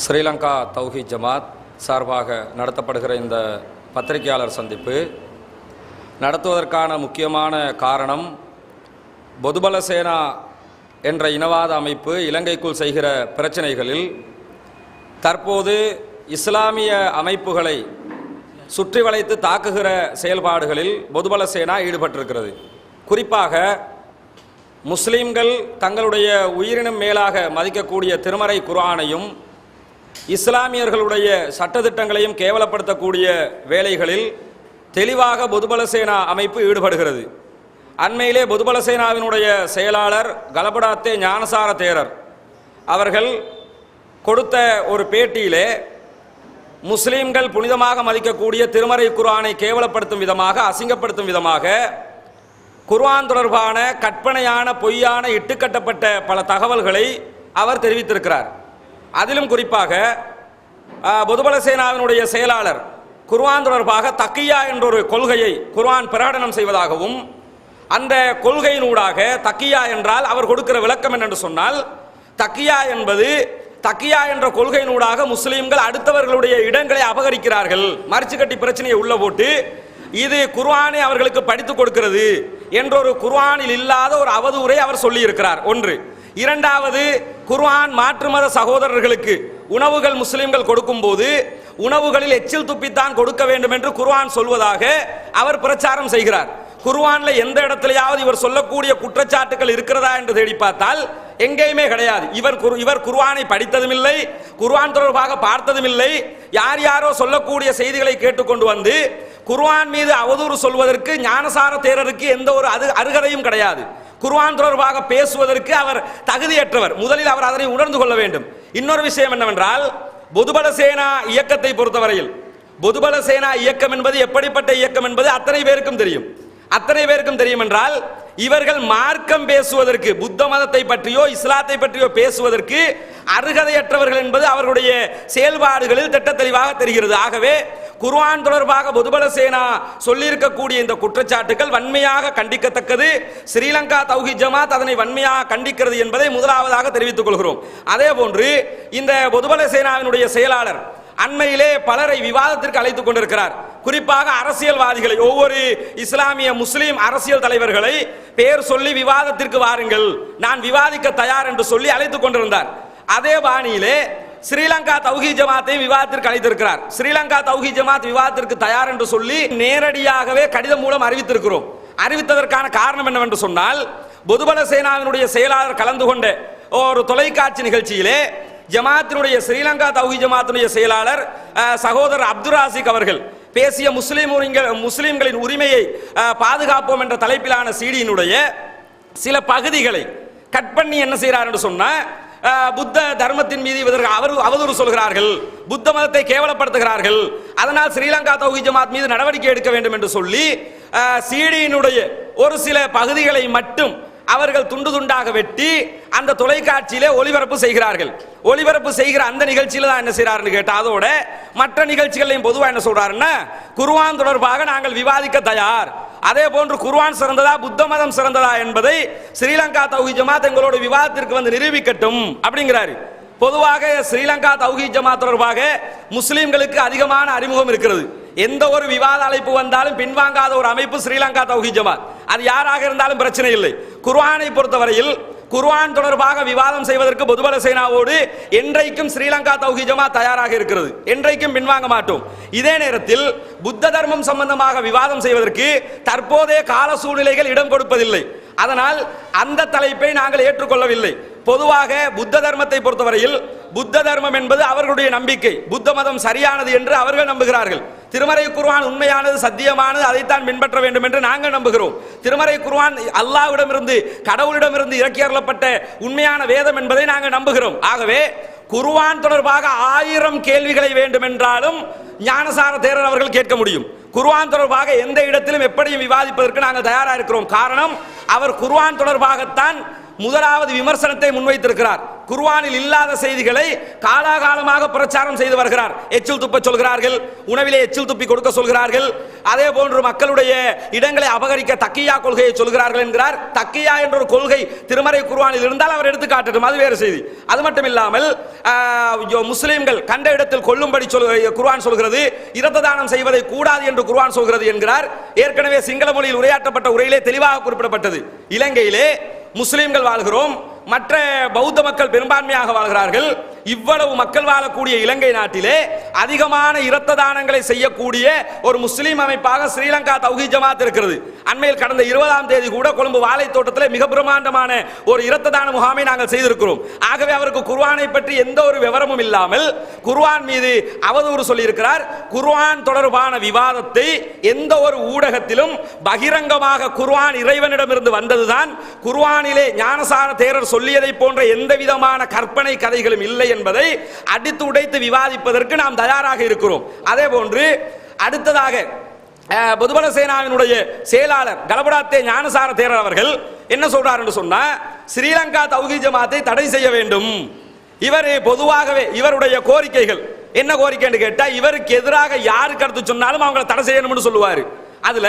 ஸ்ரீலங்கா தௌஹி ஜமாத் சார்பாக நடத்தப்படுகிற இந்த பத்திரிகையாளர் சந்திப்பு நடத்துவதற்கான முக்கியமான காரணம் பொதுபல சேனா என்ற இனவாத அமைப்பு இலங்கைக்குள் செய்கிற பிரச்சனைகளில் தற்போது இஸ்லாமிய அமைப்புகளை சுற்றி வளைத்து தாக்குகிற செயல்பாடுகளில் பொதுபல சேனா ஈடுபட்டிருக்கிறது. குறிப்பாக முஸ்லீம்கள் தங்களுடைய உயிரினும் மேலாக மதிக்கக்கூடிய திருமறை குர்ஆனையும் இஸ்லாமியர்களுடைய சட்டதிட்டங்களையும் கேவலப்படுத்தக்கூடிய வேலைகளில் தெளிவாக பொதுபலசேனா அமைப்பு ஈடுபடுகிறது. அண்மையிலே பொதுபலசேனாவினுடைய செயலாளர் கலபடாத்தே ஞானசார தேரர் அவர்கள் கொடுத்த ஒரு பேட்டியிலே முஸ்லீம்கள் புனிதமாக மதிக்கக்கூடிய திருமறை குர்ஆனை கேவலப்படுத்தும் விதமாக அசிங்கப்படுத்தும் விதமாக குர்ஆன் தொடர்பான கற்பனையான பொய்யான இட்டுக்கட்டப்பட்ட பல தகவல்களை அவர் தெரிவித்திருக்கிறார். அதிலும் குறிப்பாக ஆஹ், பொதுபல சேனாவினுடைய செயலாளர் குர்வான் தொடர்பாக தக்கியா என்ற ஒரு கொள்கையை குர்வான் பிரகடனம் செய்வதாகவும் அந்த கொள்கையினூடாக தக்கியா என்றால் அவர் கொடுக்கிற விளக்கம் என்னென்று சொன்னால் தக்கியா என்பது தக்கியா என்ற கொள்கையினூடாக முஸ்லீம்கள் அடுத்தவர்களுடைய இடங்களை அபகரிக்கிறார்கள் மறிச்சு கட்டி பிரச்சனையை உள்ள போட்டு இது குர்வானை அவர்களுக்கு படித்துக் கொடுக்கிறது என்ற ஒரு குர்வானில் இல்லாத ஒரு அவதூரை அவர் சொல்லியிருக்கிறார். ஒன்று. இரண்டாவது குர்ஆன் மாற்று மத சகோதரர்களுக்கு உணவுகள் முஸ்லிம்கள் கொடுக்கும்போது உணவுகளில் எச்சில் துப்பித்தான் கொடுக்க வேண்டும் என்று குர்ஆன் சொல்வதாக அவர் பிரச்சாரம் செய்கிறார். குர்ஆன்ல எந்த இடத்திலேயாவது இவர் சொல்லக்கூடிய குற்றச்சாட்டுகள் இருக்கிறதா என்று தேடி பார்த்தால் எங்கேயுமே கிடையாது. இவர் குரு இவர் குர்ஆனை படித்ததும் இல்லை குர்ஆன் தொடர்பாக பார்த்ததும் இல்லை யார் யாரோ சொல்லக்கூடிய செய்திகளை கேட்டுக்கொண்டு வந்து குர்ஆன் மீது அவதூறு சொல்வதற்கு ஞானசார தேரருக்கு எந்த ஒரு அது அருகதையும் கிடையாது. குர்வான் தொடர்பாக பேசுவதற்கு அவர் தகுதியற்றவர். முதலில் அவர் அதனை உணர்ந்து கொள்ள வேண்டும். இன்னொரு விஷயம் என்னவென்றால் பொதுபல சேனா இயக்கத்தை பொறுத்தவரையில் பொதுபல சேனா இயக்கம் என்பது எப்படிப்பட்ட இயக்கம் என்பது அத்தனை பேருக்கும் தெரியும். அத்தனை பேருக்கும் தெரியும் என்றால் இவர்கள் மார்க்கம் பேசுவதற்கு புத்த மதத்தை பற்றியோ இஸ்லாத்தை பற்றியோ பேசுவதற்கு அருகதையற்றவர்கள் என்பது அவர்களுடைய செயல்பாடுகளில் திட்ட தெளிவாக தெரிகிறது. ஆகவே குர்ஆன் தொடர்பாக பொதுபல சேனா சொல்லியிருக்கக்கூடிய இந்த குற்றச்சாட்டுகள் வன்மையாக கண்டிக்கத்தக்கது. ஸ்ரீலங்கா தௌஹி ஜமாத் அதனை வன்மையாக கண்டிக்கிறது என்பதை முதலாவதாக தெரிவித்துக் கொள்கிறோம். அதே போன்று இந்த பொதுபல சேனாவினுடைய செயலாளர் அண்மையிலே பலரை விவாதத்திற்கு அழைத்துக் கொண்டிருக்கிறார். குறிப்பாக அரசியல்வாதிகளை ஒவ்வொரு இஸ்லாமிய முஸ்லீம் அரசியல் தலைவர்களை பெயர் சொல்லி விவாதத்திற்கு வாருங்கள். நான் விவாதிக்க தயார் என்று சொல்லி அழைத்துக் கொண்டிருந்தார். அதே பாணியிலே ஸ்ரீலங்கா தௌஹி ஜமாத்தை விவாதத்திற்கு அழைத்திருக்கிறார். ஸ்ரீலங்கா தௌஹி ஜமாத் விவாதத்திற்கு தயார் என்று சொல்லி நேரடியாகவே கடிதம் மூலம் அறிவித்திருக்கிறோம். அறிவித்ததற்கான காரணம் என்னவென்று சொன்னால் பொதுபல சேனாவினுடைய செயலாளர் கலந்து கொண்ட ஒரு தொலைக்காட்சி நிகழ்ச்சியிலே ஜமாத்தினுடைய ஸ்ரீலங்கா தௌஹி ஜமாத்தினுடைய செயலாளர் சகோதரர் அப்துல் ராசிக் அவர்கள் பேசிய முஸ்லீம் முஸ்லீம்களின் உரிமையை பாதுகாப்போம் என்ற தலைப்பிலான சீடியினுடைய சில பகுதிகளை கட் பண்ணி என்ன செய்கிறார் என்று சொன்னால் புத்த தர்மத்தின் மீது இவர்கள் அவர் அவதூறு சொல்கிறார்கள் புத்த மதத்தை கேவலப்படுத்துகிறார்கள் அதனால் ஸ்ரீலங்கா தௌஹி ஜமாத் மீது நடவடிக்கை எடுக்க வேண்டும் என்று சொல்லி சீடியினுடைய ஒரு சில பகுதிகளை மட்டும் அவர்கள் துண்டு துண்டாக வெட்டி அந்த தொலைக்காட்சியிலே ஒளிபரப்பு செய்கிறார்கள். ஒளிபரப்பு செய்கிற அந்த நிகழ்ச்சியில தான் என்ன செய்கிறாருன்னு கேட்டால் அதோட மற்ற நிகழ்ச்சிகளையும் பொதுவா என்ன சொல்றாருன்னா குருவான் தொடர்பாக நாங்கள் விவாதிக்க தயார். அதே போன்று குருவான் சிறந்ததா புத்த மதம் சிறந்ததா என்பதை ஸ்ரீலங்கா தௌஹி ஜமாத் எங்களோட விவாதத்திற்கு வந்து நிரூபிக்கட்டும் அப்படிங்கிறாரு. பொதுவாக ஸ்ரீலங்கா தௌஹி ஜமாத் தொடர்பாக முஸ்லீம்களுக்கு அதிகமான அறிமுகம் இருக்கிறது. எந்த ஒரு விவாத அழைப்பு வந்தாலும் பின்வாங்காத ஒரு அமைப்பு ஸ்ரீலங்கா தௌஹி ஜமாத். அது யாராக இருந்தாலும் பிரச்சனை இல்லை. குர்ஆனை பொறுத்தவரையில் குர்ஆன் தொடர்பாக விவாதம் செய்வதற்கு பொதுபல சேனாவோடு என்றைக்கும் ஸ்ரீலங்கா தௌஹி தயாராக இருக்கிறது. என்றைக்கும் பின்வாங்க மாட்டோம். இதே நேரத்தில் புத்த தர்மம் சம்பந்தமாக விவாதம் செய்வதற்கு தற்போதைய கால சூழ்நிலைகள் இடம் கொடுப்பதில்லை. அதனால் அந்த தலைப்பை நாங்கள் ஏற்றுக்கொள்ளவில்லை. பொதுவாக புத்த தர்மத்தை பொறுத்தவரையில் புத்த தர்மம் என்பது அவர்களுடைய நம்பிக்கை. புத்த மதம் சரியானது என்று அவர்கள் நம்புகிறார்கள். திருமறை குருவான் உண்மையானது சத்தியமானது அதைத்தான் பின்பற்ற வேண்டும் என்று நாங்கள் நம்புகிறோம். திருமறை குருவான் அல்லாஹ்விடமிருந்து கடவுளிடமிருந்து இறக்கி அருளப்பட்ட உண்மையான வேதம் என்பதை நாங்கள் நம்புகிறோம். ஆகவே குருவான் தொடர்பாக ஆயிரம் கேள்விகளை வேண்டும் என்றாலும் ஞானசார தேரர் அவர்கள் கேட்க முடியும். குருவான் தொடர்பாக எந்த இடத்திலும் எப்படியும் விவாதிப்பதற்கு நாங்கள் தயாராக இருக்கிறோம். காரணம் அவர் குருவான் தொடர்பாகத்தான் முதலாவது விமர்சனத்தை முன்வைத்திருக்கிறார். குர்வானில் இல்லாத செய்திகளை காலாகாலமாக பிரச்சாரம் செய்து வருகிறார். எச்சில் துப்ப சொல்கிறார்கள் உணவிலே எச்சில் துப்பி கொடுக்க சொல்கிறார்கள். அதே போன்று மக்களுடைய இடங்களை அபகரிக்க தக்கியா கொள்கையை சொல்கிறார்கள் என்கிறார். தக்கியா என்ற ஒரு கொள்கை திருமறை குர்வானில் இருந்தால் அவர் எடுத்து காட்டட்டும் அது வேறு செய்தி. அது மட்டும் இல்லாமல் முஸ்லீம்கள் கண்ட இடத்தில் கொல்லும்படி சொல் குர்ஆன் சொல்கிறது இரத்த தானம் செய்வதை கூடாது என்று குர்வான் சொல்கிறது என்கிறார். ஏற்கனவே சிங்கள மொழியில் உரையாற்றப்பட்ட உரையிலே தெளிவாக குறிப்பிடப்பட்டது. இலங்கையிலே முஸ்லீம்கள் வாழ்கிறோம் மற்ற பௌத்த மக்கள் பெரும்பான்மையாக வாழ்கிறார்கள். இவ்வளவு மக்கள் வாழக்கூடிய இலங்கை நாட்டிலே அதிகமான இரத்த தானங்களை செய்யக்கூடிய ஒரு முஸ்லீம் அமைப்பாக ஸ்ரீலங்கா தௌஹி ஜமாத் இருக்கிறது. அண்மையில் கடந்த இருபதாம் தேதி கூட கொழும்பு வாழை தோட்டத்தில் மிக பிரமாண்டமான ஒரு இரத்த தான முகாமை நாங்கள் செய்திருக்கிறோம். ஆகவே அவருக்கு குர்வானை பற்றி எந்த ஒரு விவரமும் இல்லாமல் குர்வான் மீது அவதூறு சொல்லியிருக்கிறார். குர்வான் தொடர்பான விவாதத்தை எந்த ஒரு ஊடகத்திலும் பகிரங்கமாக குர்வான் இறைவனிடமிருந்து வந்ததுதான். குர்வானிலே ஞானசார தேரர் சொல்லியதை போன்ற எந்த விதமான கற்பனை கதைகளும் இல்லை என்பதை அடித்து உடைத்து விவாதிப்பதற்கு நாம் தயாராக இருக்கிறோம். அதே போன்று அடுத்ததாக பொதுபல சேனாவினுடைய செயலாளர் கலபடாத்தே ஞானசார தேரர் அவர்கள் என்ன சொல்றார் என்று சொன்னா ஸ்ரீலங்கா தௌஹி ஜமாத்தை தடை செய்ய வேண்டும். இவர் பொதுவாகவே இவருடைய கோரிக்கைகள். என்ன கோரிக்கைன்னு கேட்டா இவருக்கு எதிராக யாரு கருத்து சொன்னாலும் அவங்களை தடை செய்யணும்னு சொல்லுவாரு. அதுல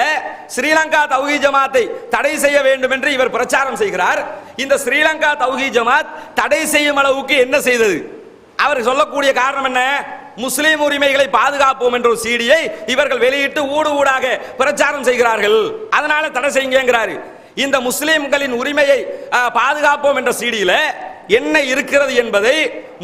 ஸ்ரீலங்கா தௌஹி ஜமாத்தை தடை செய்ய வேண்டும் என்று இவர் பிரச்சாரம் செய்கிறார். இந்த ஸ்ரீலங்கா தௌஹி ஜமாத் தடை செய்யும் அளவுக்கு என்ன செய்தது? அவர் சொல்லக்கூடிய காரணம் என்ன? முஸ்லீம் உரிமைகளை பாதுகாப்போம் என்ற ஒரு சீடியை இவர்கள் வெளியிட்டு ஊடு ஊடாக பிரச்சாரம் செய்கிறார்கள். அதனால தடை செய்யுங்கிறாரு இந்த முஸ்லிம்களின் உரிமையை பாதுகாப்போம் என்ற சீடியில என்ன இருக்கிறது என்பதை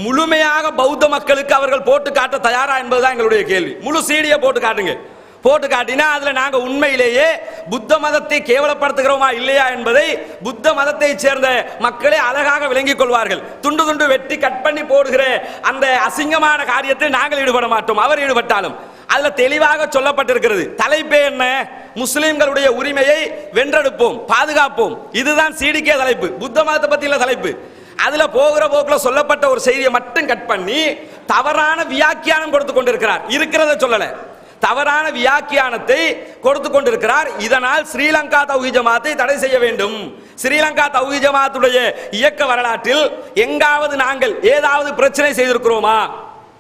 முழுமையாக பௌத்த மக்களுக்கு அவர்கள் போட்டு காட்ட தயாரா என்பதுதான் எங்களுடைய கேள்வி. முழு சீடியை போட்டு காட்டுங்க. போட்டு காட்டினா அதுல நாங்க உண்மையிலேயே புத்த மதத்தை கேவலப்படுத்துகிறோமா இல்லையா என்பதை புத்த மதத்தை சேர்ந்த மக்களே அழகாக விளங்கிக் கொள்வார்கள். துண்டு துண்டு வெட்டி கட் பண்ணி போடுகிற அந்த அசிங்கமான காரியத்தில் நாங்கள் ஈடுபட மாட்டோம். அவர் ஈடுபட்டாலும். அதுல தெளிவாக சொல்லப்பட்டிருக்கிறது. தலைப்பே என்ன? முஸ்லிம்களுடைய உரிமையை வென்றெடுப்போம் பாதுகாப்போம். இதுதான் சீடிக்கே தலைப்பு. புத்த மதத்தை பத்தி தலைப்பு. அதுல போகிற போக்குல சொல்லப்பட்ட ஒரு செய்தியை மட்டும் கட் பண்ணி தவறான வியாக்கியானம் கொடுத்து கொண்டிருக்கிறார். இருக்கிறத சொல்லலை. தவறான வியாக்கியானத்தை கொடுத்து கொண்டிருக்கிறார். இதனால் ஸ்ரீலங்கா தௌஹி ஜமாத்தை தடை செய்ய வேண்டும். ஸ்ரீலங்கா தௌஹி ஜமாத்துடைய இயக்க வரலாற்றில் எங்காவது நாங்கள் ஏதாவது பிரச்சனை செய்திருக்கிறோமா?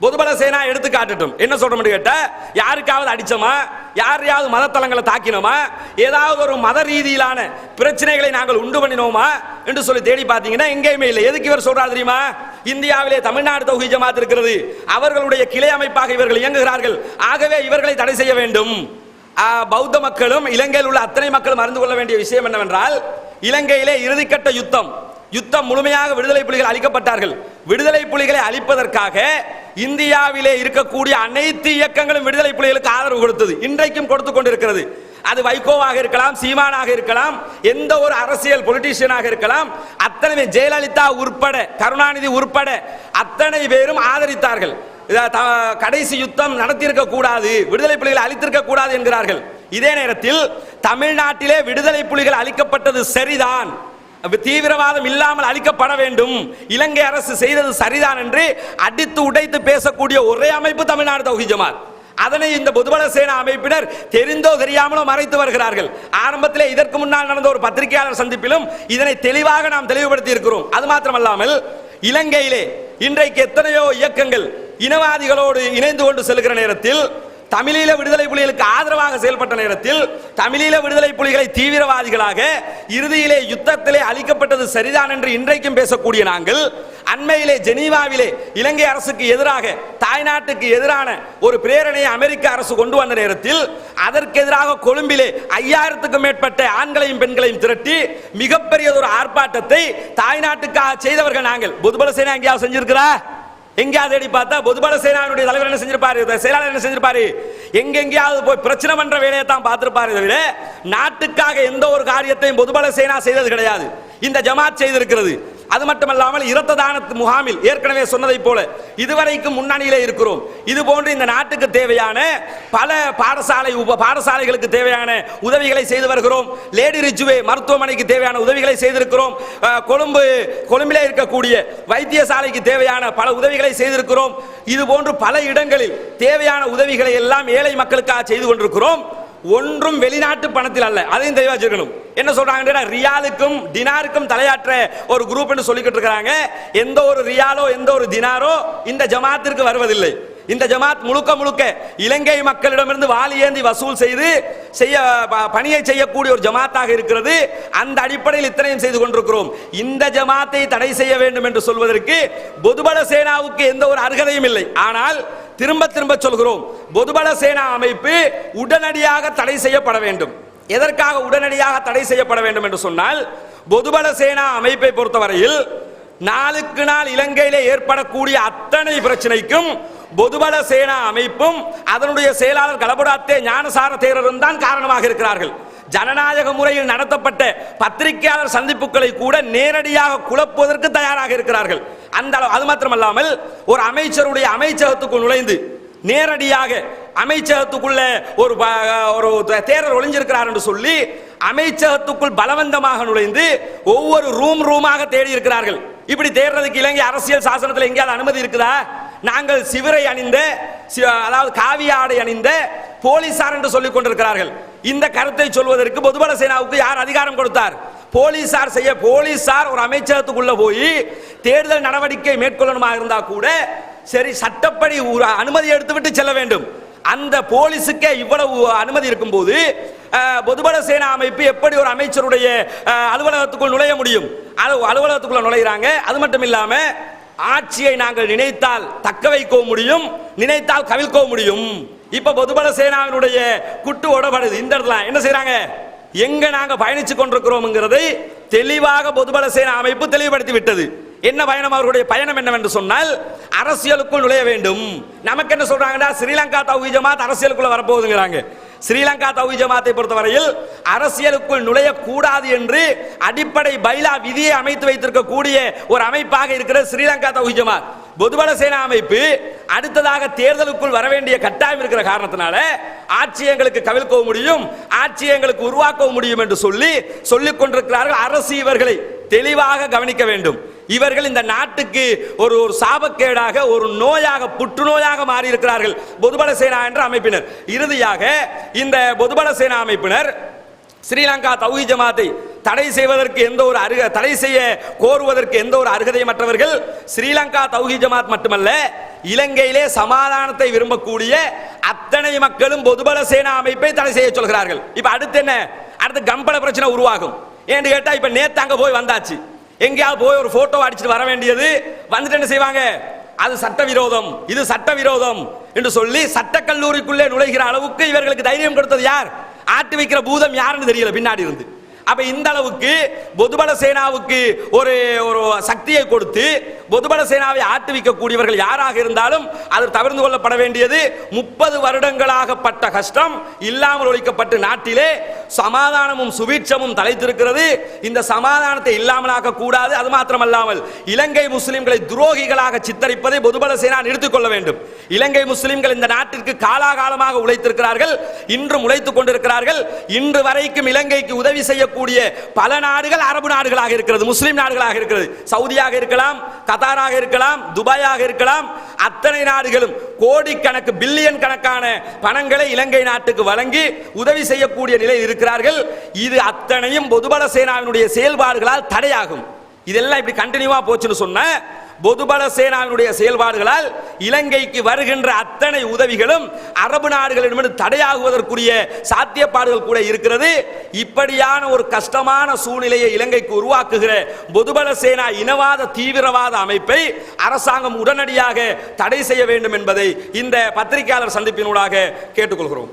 பொதுபல சேனா எடுத்து காட்டட்டும். என்ன சொல்றோம்னு கேட்ட யாருக்காவது அடிச்சோமா? யாரையாவது மதத்தலங்களை தாக்கினோமா? ஏதாவது ஒரு மத ரீதியிலான பிரச்சனைகளை நாங்கள் உண்டு பண்ணினோமா? என்று சொல்லி தேடி பார்த்தீங்கன்னா எங்கேயுமே இல்லை. எதுக்கு இவர் சொல்றாரு தெரியுமா? இந்தியாவிலே தமிழ்நாடு தொகுதி ஜமாத் இருக்கிறது. அவர்களுடைய கிளை அமைப்பாக இவர்கள் இயங்குகிறார்கள். ஆகவே இவர்களை தடை செய்ய வேண்டும். பௌத்த மக்களும் இலங்கையில் உள்ள அத்தனை மக்களும் அறிந்து கொள்ள வேண்டிய விஷயம் என்னவென்றால் இலங்கையிலே இறுதிக்கட்ட யுத்தம். யுத்தம் முழுமையாக விடுதலை புலிகள் அழிக்கப்பட்டார்கள். விடுதலை புலிகளை அழிப்பதற்காக இந்தியாவிலே இருக்கக்கூடிய அனைத்து இயக்கங்களும் விடுதலை புலிகளுக்கு ஆதரவு கொடுத்தது. இன்றைக்கும் கொடுத்து கொண்டிருக்கிறது. அது வைகோவாக இருக்கலாம் சீமானாக இருக்கலாம் எந்த ஒரு அரசியல் பொலிட்டீஷியனாக இருக்கலாம் அத்தனை ஜெயலலிதா உட்பட கருணாநிதி உட்பட அத்தனை பேரும் ஆதரித்தார்கள். த- கடைசி யுத்தம் நடத்தியிருக்க கூடாது விடுதலை புலிகளை அழித்திருக்க கூடாது என்கிறார்கள். இதே நேரத்தில் தமிழ்நாட்டிலே விடுதலை புலிகள் அழிக்கப்பட்டது சரிதான். தீவிரவாதம் இல்லாமல் அழிக்கப்பட வேண்டும். இலங்கை அரசு செய்தது சரிதான் என்று அடித்து உடைத்து பேசக்கூடிய ஒரே அமைப்பு தமிழ்நாடு தௌஹி ஜமாத். அதனை இந்த பொதுபல சேனா அமைப்பினர் தெரிந்தோ தெரியாமலோ மறைத்து வருகிறார்கள். ஆரம்பத்திலே இதற்கு முன்னால் நடந்த ஒரு பத்திரிகையாளர் சந்திப்பிலும் இதனை தெளிவாக நாம் தெளிவுபடுத்தி இருக்கிறோம். அது மாத்திரமல்லாமல் இலங்கையிலே இன்றைக்கு எத்தனையோ இயக்கங்கள் இனவாதிகளோடு இணைந்து கொண்டு செல்கிற நேரத்தில் தமிழீழ விடுதலை புலிகளுக்கு ஆதரவாக செயல்பட்ட நேரத்தில் தமிழீழ விடுதலை புலிகளை தீவிரவாதிகளாக இறுதியிலே யுத்தத்திலே அளிக்கப்பட்டது சரிதான் என்று இன்றைக்கும் பேசக்கூடிய நாங்கள் அண்மையிலே ஜெனீவாவிலே இலங்கை அரசுக்கு எதிராக தாய்நாட்டுக்கு எதிரான ஒரு பிரேரணையை அமெரிக்க அரசு கொண்டு வந்த நேரத்தில் அதற்கு எதிராக கொழும்பிலே ஐயாயிரத்துக்கும் மேற்பட்ட ஆண்களையும் பெண்களையும் திரட்டி மிகப்பெரியதொரு ஆர்ப்பாட்டத்தை தாய்நாட்டுக்காக செய்தவர்கள் நாங்கள். புதுபல சேனா எங்கேயாவது செஞ்சிருக்கிறா? எங்கேயாவது தேடி பார்த்தா பொதுபல சேனாவுடைய தலைவர் என்ன செஞ்சிருப்பாரு? இந்த செயலாளர் என்ன செஞ்சிருப்பாரு? எங்கெங்கேயாவது போய் பிரச்சனை பண்ற வேலையை தான் பார்த்திருப்பாரு தவிர நாட்டுக்காக எந்த ஒரு காரியத்தையும் பொதுபல சேனா செய்தது கிடையாது. இந்த ஜமாத் செய்திருக்கிறது. அது மட்டுமல்லாமல் இரத்த தான முகாமில் ஏற்கனவே சொன்னதைப் போல இதுவரைக்கும் முன்னணியிலே இருக்கிறோம். இது போன்று இந்த நாட்டுக்கு தேவையான பல பாடசாலை உப பாடசாலைகளுக்கு தேவையான உதவிகளை செய்து வருகிறோம். லேடி ரிஜுவே மருத்துவமனைக்கு தேவையான உதவிகளை செய்திருக்கிறோம். கொழும்பு கொழும்பிலே இருக்கக்கூடிய வைத்தியசாலைக்கு தேவையான பல உதவிகளை செய்திருக்கிறோம். இது போன்று பல இடங்களில் தேவையான உதவிகளை எல்லாம் ஏழை மக்களுக்காக செய்து கொண்டிருக்கிறோம். ஒன்றும் வெளிநாட்டு பணத்தில் அல்ல. அதையும் தெளிவா வச்சிருக்கணும் என்ன சொல்றாங்கன்னா ரியாலுக்கும் டினாருக்கும் தலையாற்ற ஒரு குரூப் என்று சொல்லிக்கிட்டு இருக்கிறாங்க. எந்த ஒரு ரியாலோ எந்த ஒரு தினாரோ இந்த ஜமாத்திற்கு வருவதில்லை. இந்த ஜமாத் முழுக்க முழுக்க இலங்கை மக்களிடமிருந்து வாலி ஏந்தி வசூல் செய்து செய்ய ப- பணியை செய்யக்கூடிய ஒரு ஜமாத்தாக இருக்கிறது. அந்த அடிப்படையில் இத்தனையும் செய்து கொண்டிருக்கிறோம். இந்த ஜமாத்தை தடை செய்ய வேண்டும் என்று சொல்வதற்கு பொதுபல சேனாவுக்கு எந்த ஒரு அருகதையும் இல்லை. ஆனால் திரும்ப திரும்ப சொல்கிறோம். பொதுபல சேனா அமைப்பு உடனடியாக தடை செய்யப்பட வேண்டும். எதற்காக உடனடியாக தடை செய்யப்பட வேண்டும் என்று சொன்னால் பொதுபல சேனா அமைப்பை பொறுத்தவரையில் நாளுக்கு நாள் இலங்கையிலே ஏற்படக்கூடிய அத்தனை பிரச்சனைக்கும் பொதுபல சேனா அமைப்பும் அதனுடைய செயலாளர் கலபுடாத்தே ஞானசார தேரரும் தான் காரணமாக இருக்கிறார்கள். ஜனநாயக முறையில் நடத்தப்பட்ட பத்திரிகையாளர் சந்திப்புகளை கூட நேரடியாக குழப்புவதற்கு தயாராக இருக்கிறார்கள். அந்த அளவு அது மாத்திரமல்லாமல் ஒரு அமைச்சருடைய அமைச்சகத்துக்குள் நுழைந்து நேரடியாக அமைச்சகத்துக்குள்ள ஒரு ஒரு தேரர் ஒளிஞ்சிருக்கிறார் என்று சொல்லி அமைச்சகத்துக்குள் பலவந்தமாக நுழைந்து ஒவ்வொரு ரூம் ரூமாக தேடி இருக்கிறார்கள் இப்படி தேடுறதுக்கு இலங்கை அரசியல் சாசனத்தில் எங்கேயாவது அனுமதி இருக்குதா? நாங்கள் சிவரை அணிந்த அதாவது காவிய ஆடை அணிந்த போலீசார் என்று சொல்லிக் கொண்டிருக்கிறார்கள். இந்த கருத்தை சொல்வதற்கு பொதுபல சேனாவுக்கு யார் அதிகாரம் கொடுத்தார்? போலீசார் செய்ய போலீசார் ஒரு அமைச்சகத்துக்குள்ள போய் தேர்தல் நடவடிக்கை மேற்கொள்ளணுமா இருந்தா கூட சரி சட்டப்படி ஒரு அனுமதி எடுத்துவிட்டு செல்ல வேண்டும். அந்த போலீஸுக்கே இவ்வளவு அனுமதி இருக்கும்போது அஹ், பொதுபல சேனா அமைப்பு எப்படி ஒரு அமைச்சருடைய அலுவலகத்துக்குள் நுழைய முடியும்? அலுவலகத்துக்குள்ள நுழையிறாங்க அது மட்டும் இல்லாமல் ஆட்சியை நாங்கள் நினைத்தால் தக்க வைக்கவும் முடியும் நினைத்தால் கவிழ்க்கவும் முடியும். இப்ப பொதுபல சேனாவினுடைய குட்டு ஓடப்படுது இந்த இடத்துல என்ன செய்யறாங்க எங்க நாங்க பயணிச்சு கொண்டிருக்கிறோம்ங்கிறதை தெளிவாக பொதுபல சேனா அமைப்பு தெளிவுபடுத்தி விட்டது. என்ன பயணம்? அவர்களுடைய பயணம் என்னவென்று சொன்னால் அரசியலுக்குள் நுழைய வேண்டும். நமக்கு என்ன சொல்றாங்கன்னா ஸ்ரீலங்கா தௌஹி ஜமாத் அரசியலுக்குள்ள வரப்போகுதுங்கிறாங்க. ஸ்ரீலங்கா தௌஹி ஜமாத்தை பொறுத்தவரையில் அரசியலுக்குள் நுழையக்கூடாது என்று அடிப்படை பைலா விதியை அமைத்து வைத்திருக்கக்கூடிய ஒரு அமைப்பாக இருக்கிற ஸ்ரீலங்கா தௌஹி ஜமாத். பொதுபல சேனா அமைப்பு அடுத்ததாக தேர்தலுக்குள் வர வேண்டிய கட்டாயம் இருக்கிற காரணத்தினால ஆட்சியங்களுக்கு கவிழ்க்கவும் முடியும் ஆட்சியங்களுக்கு உருவாக்கவும் முடியும் என்று சொல்லி சொல்லிக் கொண்டிருக்கிறார்கள் அரசு இவர்களை தெளிவாக கவனிக்க வேண்டும். இவர்கள் இந்த நாட்டுக்கு ஒரு ஒரு சாபக்கேடாக ஒரு நோயாக புற்றுநோயாக மாறி இருக்கிறார்கள் பொதுபல சேனா என்ற அமைப்பினர். இறுதியாக இந்த பொதுபல சேனா அமைப்பினர் ஸ்ரீலங்கா தௌஹி ஜமாத்தை தடை செய்வதற்கு எந்த ஒரு அருக தடை செய்ய கோருவதற்கு எந்த ஒரு அருகதையமற்றவர்கள் ஸ்ரீலங்கா தௌஹி ஜமாத் மட்டுமல்ல இலங்கையிலே சமாதானத்தை விரும்பக்கூடிய அத்தனை மக்களும் பொதுபல சேனா அமைப்பை தடை செய்ய சொல்கிறார்கள். இப்ப அடுத்து என்ன? அடுத்து கம்பள பிரச்சனை உருவாகும். ஏன்னு கேட்டா இப்ப நேத்து அங்க போய் வந்தாச்சு. எங்கேயாவது போய் ஒரு போட்டோ அடிச்சுட்டு வர வேண்டியது வந்துட்டு என்ன செய்வாங்க? அது சட்டவிரோதம். இது சட்டவிரோதம் என்று சொல்லி சட்டக்கல்லூரிக்குள்ளே நுழைகிற அளவுக்கு இவர்களுக்கு தைரியம் கொடுத்தது யார்? ஆட்டு வைக்கிற பூதம் யாருன்னு தெரியல பின்னாடி இருந்து அப்ப இந்த அளவுக்கு பொதுபல சேனாவுக்கு ஒரு ஒரு சக்தியை கொடுத்து பொதுபல சேனாவை ஆட்டுவிக்கக்கூடியவர்கள் யாராக இருந்தாலும் அது தவிர்த்து கொள்ளப்பட வேண்டியது முப்பது வருடங்களாக பட்ட கஷ்டம் இல்லாமல் ஒழிக்கப்பட்டு நாட்டிலே சமாதானமும் சுபீட்சமும் தலைத்திருக்கிறது. இந்த சமாதானத்தை இல்லாமலாக்க கூடாது. அது மாத்திரமல்லாமல் இலங்கை முஸ்லிம்களை துரோகிகளாக சித்தரிப்பதை பொதுபல சேனா நிறுத்திக் கொள்ள வேண்டும். இலங்கை முஸ்லிம்கள் இந்த நாட்டிற்கு காலாகாலமாக உழைத்திருக்கிறார்கள். இன்றும் உழைத்துக் கொண்டிருக்கிறார்கள். இன்று வரைக்கும் இலங்கைக்கு உதவி செய்யக்கூடிய பல நாடுகள் அரபு நாடுகளாக இருக்கிறது. முஸ்லிம் நாடுகளாக இருக்கிறது. சவுதியாக இருக்கலாம் கத்தாராக இருக்கலாம் துபாயாக இருக்கலாம் அத்தனை நாடுகளும் கோடிக்கணக்கு பில்லியன் கணக்கான பணங்களை இலங்கை நாட்டுக்கு வழங்கி உதவி செய்யக்கூடிய நிலையில் இருக்கிறார்கள். இது அத்தனையும் பொதுபல சேனாவினுடைய செயல்பாடுகளால் தடையாகும். இதெல்லாம் இப்படி கண்டினியூவா போச்சுன்னு சொன்ன பொதுபல சேனாவினுடைய செயல்பாடுகளால் இலங்கைக்கு வருகின்ற அத்தனை உதவிகளும் அரபு நாடுகளிடமிருந்து தடையாகுவதற்குரிய சாத்தியப்பாடுகள் கூட இருக்கிறது. இப்படியான ஒரு கஷ்டமான சூழ்நிலையை இலங்கைக்கு உருவாக்குகிற பொதுபல சேனா இனவாத தீவிரவாத அமைப்பை அரசாங்கம் உடனடியாக தடை செய்ய வேண்டும் என்பதை இந்த பத்திரிகையாளர் சந்திப்பினூடாக கேட்டுக்கொள்கிறோம்.